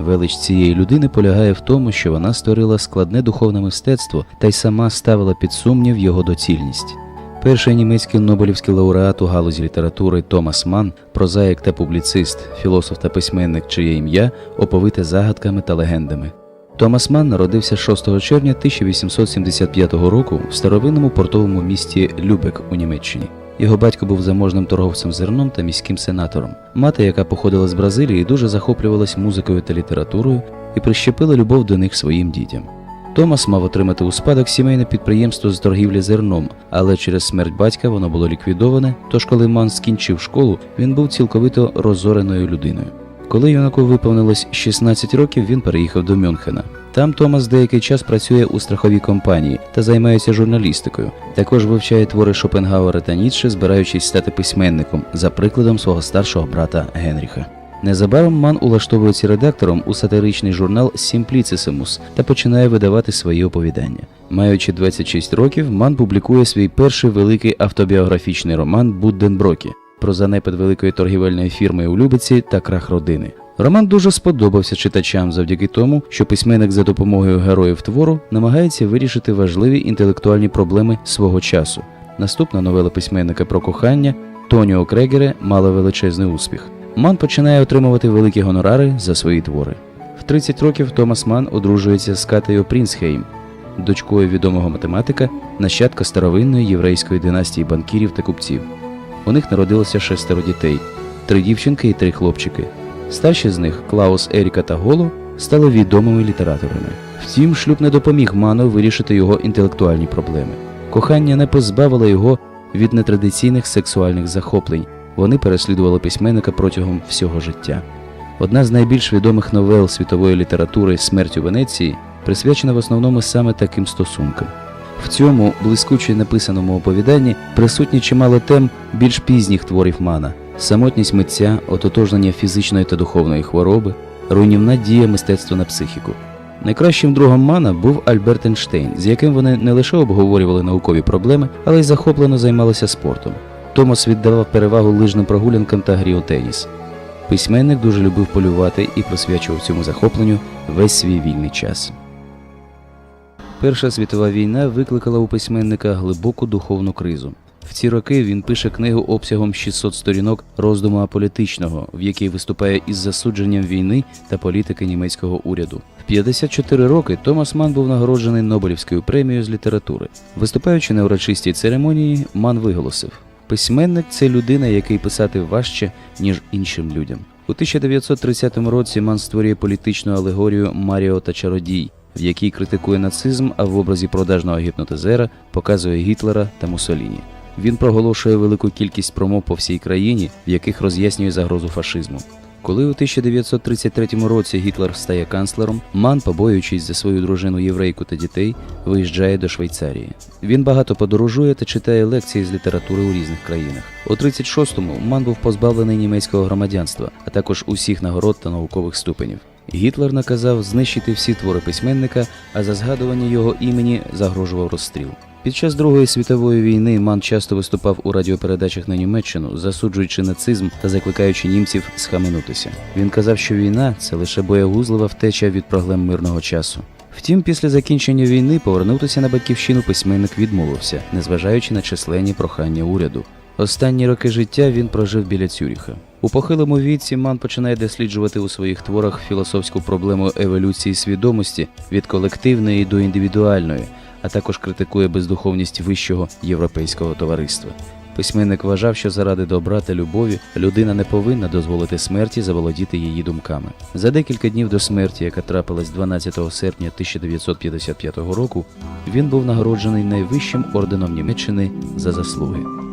Велич цієї людини полягає в тому, що вона створила складне духовне мистецтво та й сама ставила під сумнів його доцільність. Перший німецький Нобелівський лауреат у галузі літератури Томас Ман, прозаїк та публіцист, філософ та письменник, чиє ім'я оповите загадками та легендами. Томас Ман народився 6 червня 1875 року в старовинному портовому місті Любек у Німеччині. Його батько був заможним торговцем зерном та міським сенатором. Мати, яка походила з Бразилії, дуже захоплювалась музикою та літературою і прищепила любов до них своїм дітям. Томас мав отримати у спадок сімейне підприємство з торгівлі зерном, але через смерть батька воно було ліквідоване. Тож, коли Ман скінчив школу, він був цілковито розореною людиною. Коли юнаку виповнилось 16 років, він переїхав до Мюнхена. Там Томас деякий час працює у страховій компанії та займається журналістикою. Також вивчає твори Шопенгауера та Ніцше, збираючись стати письменником за прикладом свого старшого брата Генріха. Незабаром Ман улаштовується редактором у сатиричний журнал Simplicissimus та починає видавати свої оповідання. Маючи 26 років, Ман публікує свій перший великий автобіографічний роман Будденброкі про занепад великої торгівельної фірми у Любиці та крах родини. Роман дуже сподобався читачам завдяки тому, що письменник за допомогою героїв твору намагається вирішити важливі інтелектуальні проблеми свого часу. Наступна новела письменника про кохання Тоніо Крегере мала величезний успіх. Ман починає отримувати великі гонорари за свої твори. В 30 років Томас Ман одружується з Катею Прінсхейм, дочкою відомого математика, нащадка старовинної єврейської династії банкірів та купців. У них народилося шестеро дітей: три дівчинки і три хлопчики. Старші з них Клаус, Еріка та Голо стали відомими літераторами. Втім, шлюб не допоміг Ману вирішити його інтелектуальні проблеми. Кохання не позбавило його від нетрадиційних сексуальних захоплень. Вони переслідували письменника протягом всього життя. Одна з найбільш відомих новел світової літератури Смерть у Венеції присвячена в основному саме таким стосункам. В цьому блискуче написаному оповіданні присутні чимало тем більш пізніх творів Мана: самотність митця, ототожнення фізичної та духовної хвороби, руйнівна дія мистецтва на психіку. Найкращим другом Мана був Альберт Ейнштейн, з яким вони не лише обговорювали наукові проблеми, але й захоплено займалися спортом. Томас віддавав перевагу лижним прогулянкам та грі у теніс. Письменник дуже любив полювати і присвячував цьому захопленню весь свій вільний час. Перша світова війна викликала у письменника глибоку духовну кризу. В ці роки він пише книгу обсягом 600 сторінок роздуму аполітичного, в якій виступає із засудженням війни та політики німецького уряду. В 54 роки Томас Ман був нагороджений Нобелівською премією з літератури. Виступаючи на урочистій церемонії, Ман виголосив: письменник це людина, який писати важче, ніж іншим людям. У 1930 році Ман створює політичну алегорію Маріо та Чародій, в якій критикує нацизм, а в образі продажного гіпнотизера показує Гітлера та Муссоліні. Він проголошує велику кількість промов по всій країні, в яких роз'яснює загрозу фашизму. Коли у 1933 році Гітлер стає канцлером, Ман, побоюючись за свою дружину єврейку та дітей, виїжджає до Швейцарії. Він багато подорожує та читає лекції з літератури у різних країнах. У 36-му Ман був позбавлений німецького громадянства, а також усіх нагород та наукових ступенів. Гітлер наказав знищити всі твори письменника, а за згадування його імені загрожував розстріл. Під час Другої світової війни Ман часто виступав у радіопередачах на Німеччину, засуджуючи нацизм та закликаючи німців схаменутися. Він казав, що війна це лише боягузлива втеча від проблем мирного часу. Втім, після закінчення війни повернутися на батьківщину письменник відмовився, незважаючи на численні прохання уряду. Останні роки життя він прожив біля Цюріха. У похилому віці Ман починає досліджувати у своїх творах філософську проблему еволюції свідомості від колективної до індивідуальної, а також критикує бездуховність вищого європейського товариства. Письменник вважав, що заради добра та любові людина не повинна дозволити смерті заволодіти її думками. За декілька днів до смерті, яка трапилась 12 серпня 1955 року, він був нагороджений найвищим орденом Німеччини за заслуги.